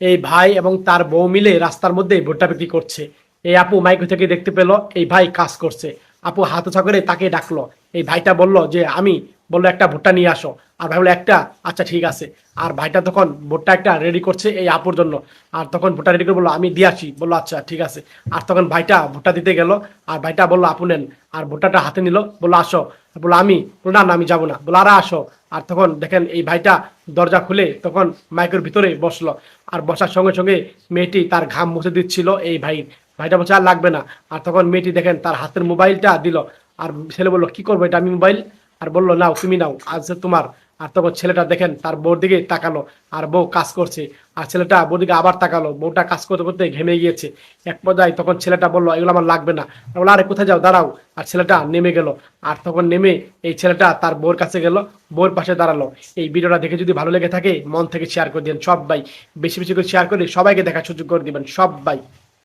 এই ভাই এবং তার বউ মিলে রাস্তার মধ্যে ভুট্টা বিক্রি করছে। এই আপু মাইক থেকে দেখতে পেল, এই ভাই কাজ করছে। আপু হাত উঁচা করে তাকে ডাকলো। এই ভাইটা বলল যে, আমি বলল একটা ভুট্টা নিয়ে আসো। আর ভাই বলল, একটা? আচ্ছা ঠিক আছে। আর ভাইটা তখন ভুট্টা একটা রেডি করছে এই আপুর জন্য। আর তখন ভুট্টা রেডি করে বলল, আমি দিয়ে আসি। বলল আচ্ছা ঠিক আছে। আর তখন ভাইটা ভুট্টা দিতে গেল। আর ভাইটা বলল, আপু নেন। আর ভুট্টাটা হাতে নিল। বলল, আসো। বলল, আমি? বলল, না না, আমি যাব না। বলল, আরে, আসো। আর তখন দেখেন এই ভাইটা দরজা খুলে তখন মাইকের ভিতরে বসল। আর বসার সঙ্গে সঙ্গে মেয়েটি তার ঘাম মুছে দিচ্ছিল এই ভাই ভাইটা বসে আর লাগবে না। আর তখন মেয়েটি দেখেন তার হাতের মোবাইলটা দিল। আর ছেলে বলল, কি করব এটা, আমি মোবাইল? আর বলল, নাও, তুমি নাও, আজ তোমার আর তখন ছেলেটা দেখেন তার বউর দিকে তাকালো, আর বউ কাজ করছে। আর ছেলেটা বউর দিকে আবার তাকালো, বউটা কাজ করতে করতে ঘেমে গিয়েছে। এক পর্যায়ে তখন ছেলেটা বলল, এগুলো আমার লাগবে না। বলল আরে, কোথায় যাও? দাঁড়াও। আর ছেলেটা নেমে গেল। আর তখন নেমে এই ছেলেটা তার বউর কাছে গেল, বউর পাশে দাঁড়াল। এই ভিডিওটা দেখে যদি ভালো লেগে থাকে, মন থেকে শেয়ার করে দিন সবাই। বেশি বেশি করে শেয়ার করে সবাইকে দেখার সুযোগ করে দিবেন সবাই।